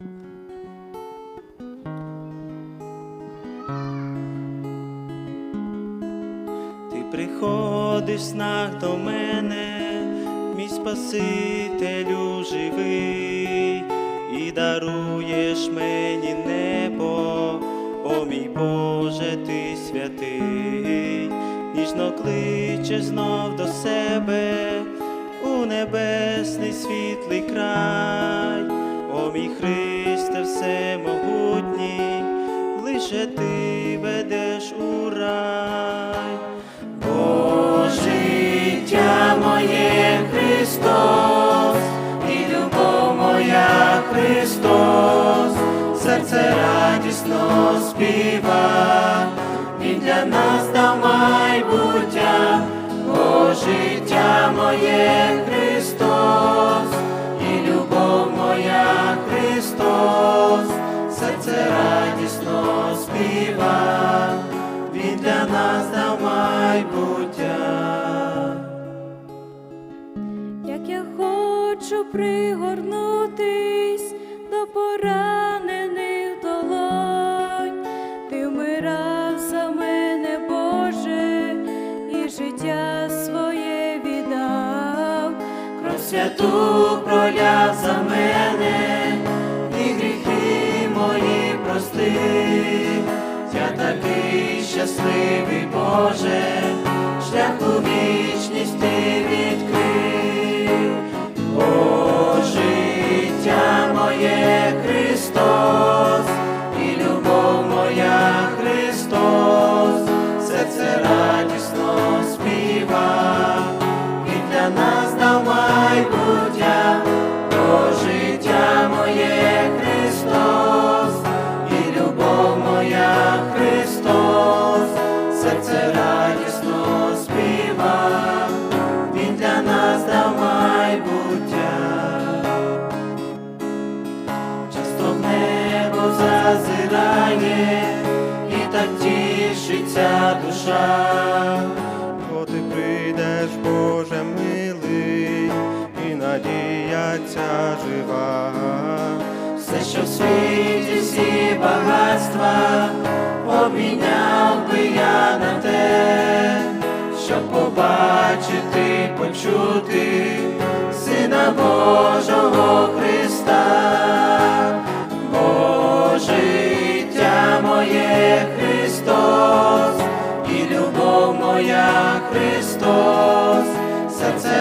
Ти приходиш в до мене, мій Спасителю живий, і даруєш мені небо, о мій Боже, ти святий, ніжно кличеш знов до себе у небесний світлий край, о мій Христе, лише ти ведеш у рай. Бо життя моє Христос, і любов моя Христос, серце радісно співа, Він для нас дав майбуття, серце радісно співа, Він для нас дав майбуття. як я хочу пригорнутись до поранених долонь, ти вмирав за мене, Боже, і життя своє віддав. Кров святу проляв за мене, Боже, шляху у зазирає, і так тішиться душа. Бо ти прийдеш, Боже милий, і надія ця жива. Все, що в світі, всі багатства, обміняв би я на те, щоб побачити, почути Сина Божого Христос, серце.